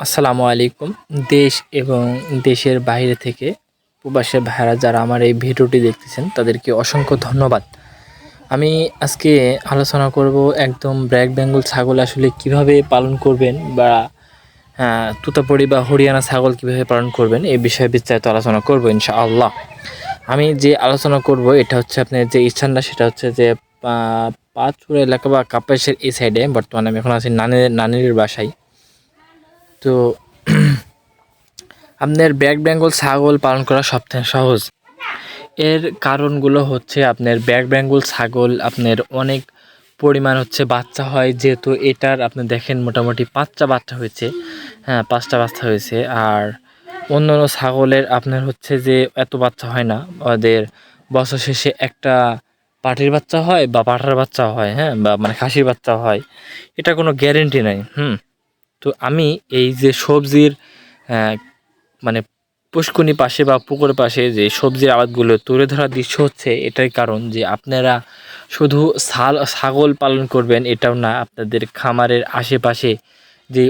আসসালামু আলাইকুম দেশ এবং দেশের বাইরে থেকে প্রবাসের ভাইরা যারা আমার এই ভিডিওটি দেখতেছেন তাদেরকে অসংখ্য ধন্যবাদ। আমি আজকে আলোচনা করব একদম ব্র্যাক বেঙ্গল ছাগল আসলে কীভাবে পালন করবেন বা আহ, তুতাপুরি বা হরিয়ানা ছাগল কীভাবে পালন করবেন এই বিষয়ে বিস্তারিত আলোচনা করব ইনশাআল্লাহ। আমি যে আলোচনা করব এটা হচ্ছে আপনার যে স্থানটা সেটা হচ্ছে যে পা- পাঁচপুর এলাকা বা কাপাসের এই সাইডে বর্তমানে আমি এখন আছি নানির নানির বাসায়। তো আপনার ব্যাক বেঙ্গল ছাগল পালন করা সবথেকে সহজ। এর কারণগুলো হচ্ছে আপনার ব্যাক বেঙ্গল ছাগল আপনার অনেক পরিমাণ হচ্ছে বাচ্চা হয়, যেহেতু এটার আপনি দেখেন মোটামুটি পাঁচটা বাচ্চা হয়েছে। হ্যাঁ পাঁচটা বাচ্চা হয়েছে। আর অন্য অন্য ছাগলের আপনার হচ্ছে যে এত বাচ্চা হয় না। ওদের বছর শেষে একটা পাটির বাচ্চা হয় বা পাঠার বাচ্চা হয় হ্যাঁ বা মানে খাসির বাচ্চা হয়। এটা কোনো গ্যারেন্টি নাই, হুম। তো আমি এই যে সবজির মানে পুষ্কুনি পাশে বা পুকুরের পাশে যে সবজির আবাদগুলো তুলে ধরার দৃশ্য হচ্ছে এটাই কারণ যে আপনারা শুধু ছাল, ছাগল পালন করবেন এটাও না, আপনাদের খামারের আশেপাশে যে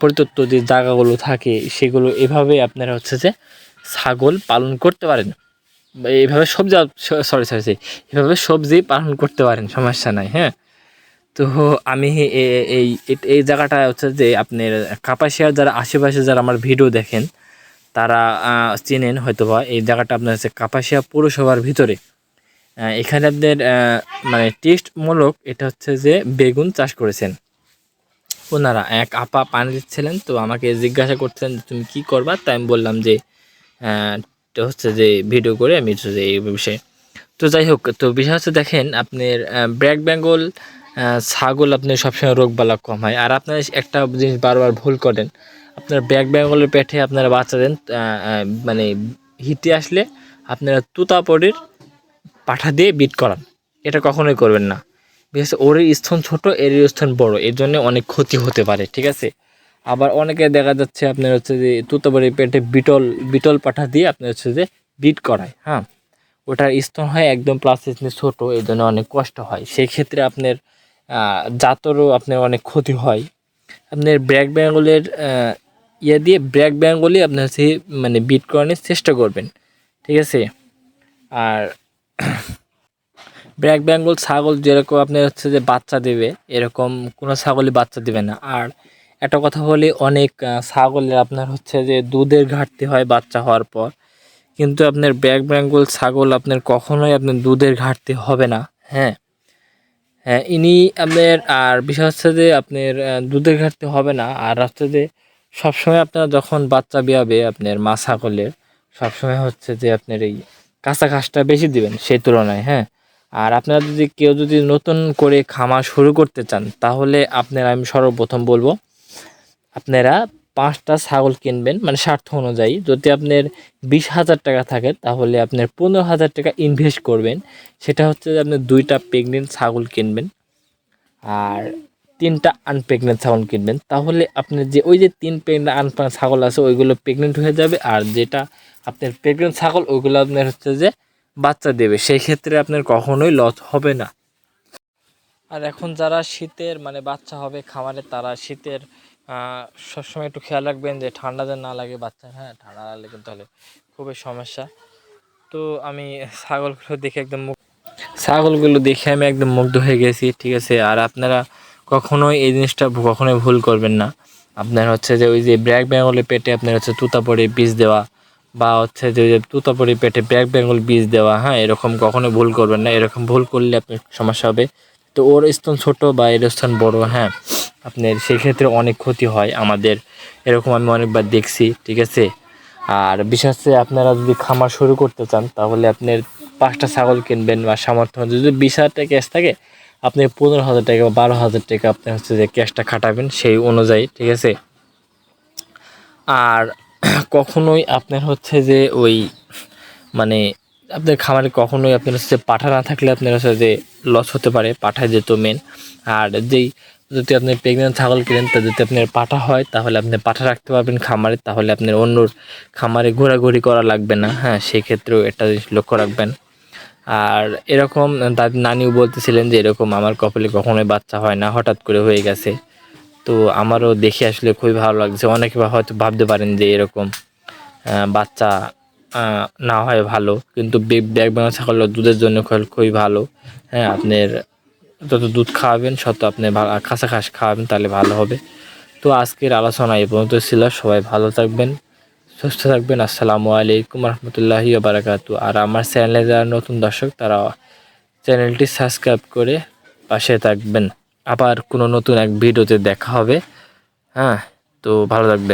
পরিত্যক্ত যে জায়গাগুলো থাকে সেগুলো এভাবে আপনারা হচ্ছে যে ছাগল পালন করতে পারেন। বা এইভাবে সবজি সরি সরি, এভাবে সবজি পালন করতে পারেন, সমস্যা নাই হ্যাঁ। তো আমি এই এই জায়গাটা হচ্ছে যে আপনার কাপাসিয়ার যারা আশেপাশে যারা আমার ভিডিও দেখেন তারা চেনেন হয়তোবা। এই জায়গাটা আপনার হচ্ছে কাপাসিয়া পৌরসভার ভিতরে। এখানে আপনার আহ, মানে টেস্টমূলক এটা হচ্ছে যে বেগুন চাষ করেছেন। ওনারা এক আপা পানি দিচ্ছিলেন তো আমাকে জিজ্ঞাসা করছেন তুমি কি করবা? তাই আমি বললাম যে হচ্ছে যে ভিডিও করে আমি হচ্ছে যে এই বিষয়ে। তো যাই হোক তো বিষয় হচ্ছে দেখেন আপনার ব্র্যাক বেঙ্গল ছাগল আপনি সবসময় রোগ বালা কম হয়। আর আপনার একটা জিনিস বারবার ভুল করেন, আপনার ব্র্যাক বেঙ্গলের পেটে আপনারা বাচ্চা দেন মানে হিটে আসলে আপনারা তুতাপড়ির পাঠা দিয়ে বিট করান। এটা কখনোই করবেন না। বিশেষ ওর স্থন ছোট এর স্থন বড়, এর জন্য অনেক ক্ষতি হতে পারে, ঠিক আছে? আবার অনেকে দেখা যাচ্ছে আপনার হচ্ছে যে তুতাপড়ির পেটে বিটল বিটল পাঠা দিয়ে আপনার হচ্ছে যে বিট করায় হ্যাঁ? ওটার স্তন হয় একদম প্লাস ছোট এই জন্য অনেক কষ্ট হয়। সেই ক্ষেত্রে আপনার জাতরও আপনার অনেক ক্ষতি হয়। আপনার ব্র্যাক বেঙ্গলের ইয়ে দিয়ে ব্র্যাক বেঙ্গলই আপনার হচ্ছে মানে বিট করানোর চেষ্টা করবেন, ঠিক আছে? আর ব্র্যাক বেঙ্গল ছাগল যেরকম আপনার হচ্ছে যে বাচ্চা দেবে, এরকম কোনো ছাগলই বাচ্চা দেবে না। আর একটা কথা বলি, অনেক ছাগলের আপনার হচ্ছে যে দুধের ঘাটতি হয় বাচ্চা হওয়ার পর। কিন্তু আপনার ব্যাক বেঙ্গল ছাগল আপনার কখনোই আপনার দুধের ঘাটতি হবে না হ্যাঁ? হ্যাঁ ইনি আপনার, আর বিষয় হচ্ছে যে আপনার দুধের ঘাটতি হবে না। আর যে সবসময় আপনার যখন বাচ্চা বিয়াবে আপনার মা ছাগলের, সবসময় হচ্ছে যে আপনার এই কাঁচা ঘাসটা বেশি দিবেন সেই তুলনায় হ্যাঁ। আর আপনারা যদি কেউ যদি নতুন করে খামার শুরু করতে চান, তাহলে আপনার আমি সর্বপ্রথম বলব, আপনারা পাঁচটা ছাগল কিনবেন মানে স্বার্থ অনুযায়ী। যদি আপনার বিশ হাজার টাকা থাকে, তাহলে আপনার পনেরো হাজার টাকা ইনভেস্ট করবেন। সেটা হচ্ছে যে আপনি দুইটা প্রেগনেন্ট ছাগল কিনবেন আর তিনটা আনপ্রেগনেন্ট ছাগল কিনবেন। তাহলে আপনার যে ওই যে তিন প্রেগনেন্ট আন ছাগল আছে, ওইগুলো প্রেগনেন্ট হয়ে যাবে। আর যেটা আপনার প্রেগনেন্ট ছাগল, ওইগুলো আপনার হচ্ছে যে বাচ্চা দেবে। সেই ক্ষেত্রে আপনার কখনোই লস হবে না। আর এখন যারা শীতের মানে বাচ্চা হবে খামারে, তারা শীতের সবসময় একটু খেয়াল রাখবেন যে ঠান্ডা যেন না লাগে বাচ্চা হ্যাঁ ঠান্ডা লাগলে কিন্তু তাহলে খুবই সমস্যা। তো আমি ছাগলগুলো দেখে একদম মুগ ছাগলগুলো দেখে আমি একদম মুগ্ধ হয়ে গেছি, ঠিক আছে? আর আপনারা কখনোই এই জিনিসটা কখনোই ভুল করবেন না। আপনার হচ্ছে যে ওই যে ব্র্যাক বেঙ্গলের পেটে আপনার হচ্ছে তুতা তুতাপড়ি বীজ দেওয়া বা হচ্ছে যে ওই যে তুতাপড়ি পেটে ব্র্যাক বেঙ্গল বীজ দেওয়া হ্যাঁ এরকম কখনোই ভুল করবেন না। এরকম ভুল করলে আপনার সমস্যা হবে। তো ওর স্থান ছোট বা এর স্থান বড় হ্যাঁ। আপনার সেক্ষেত্রে অনেক ক্ষতি হয় আমাদের। এরকম আমি অনেকবার দেখছি, ঠিক আছে? আর বিশেষ করে আপনারা যদি খামার শুরু করতে চান, তাহলে আপনার পাঁচটা ছাগল কিনবেন বা সামর্থ্য যদি বিশ হাজার টাকা ক্যাশ থাকে, আপনি পনেরো হাজার টাকা বা বারো হাজার টাকা আপনি হচ্ছে যে ক্যাশটা খাটাবেন সেই অনুযায়ী, ঠিক আছে? আর কখনোই আপনার হচ্ছে যে ওই মানে আপনার খামারে কখনোই আপনার হচ্ছে পাঠা না থাকলে আপনার হচ্ছে যে লস হতে পারে, পাঠায় যেত মেন আর যেই যদি আপনি প্রেগনেন্ট ছাগল কিনেন, তা যদি আপনার পাঠা হয়, তাহলে আপনি পাঠা রাখতে পারবেন খামারে, তাহলে আপনার অন্যর খামারে ঘোরাঘুরি করা লাগবে না। হ্যাঁ সেই ক্ষেত্রেও এটা লক্ষ্য রাখবেন। আর এরকম দাদি নানিও বলতেছিলেন যে, এরকম আমার কপালে কখনোই বাচ্চা হয় না, হঠাৎ করে হয়ে গেছে। তো আমারও দেখে আসলে খুবই ভালো লাগছে। অনেকে হয়তো ভাবতে পারেন যে, এরকম বাচ্চা না হয় ভালো। কিন্তু ব্যাগ বেঙ্গল ছাগল দুধের জন্য খুবই ভালো। হ্যাঁ আপনার যত দুধ খাওয়াবেন তত আপনি খাসা খাস খাওয়াবেন, তাহলে ভালো হবে। তো আজকের আলোচনা এই পর্যন্ত ছিল। সবাই ভালো থাকবেন, সুস্থ থাকবেন। আসসালামু আলাইকুম রহমতুল্লাহি বারাকাতু আর আমার চ্যানেলে যারা নতুন দর্শক, তারা চ্যানেলটি সাবস্ক্রাইব করে পাশে থাকবেন। আবার কোনো নতুন এক ভিডিওতে দেখা হবে। হ্যাঁ তো ভালো থাকবেন।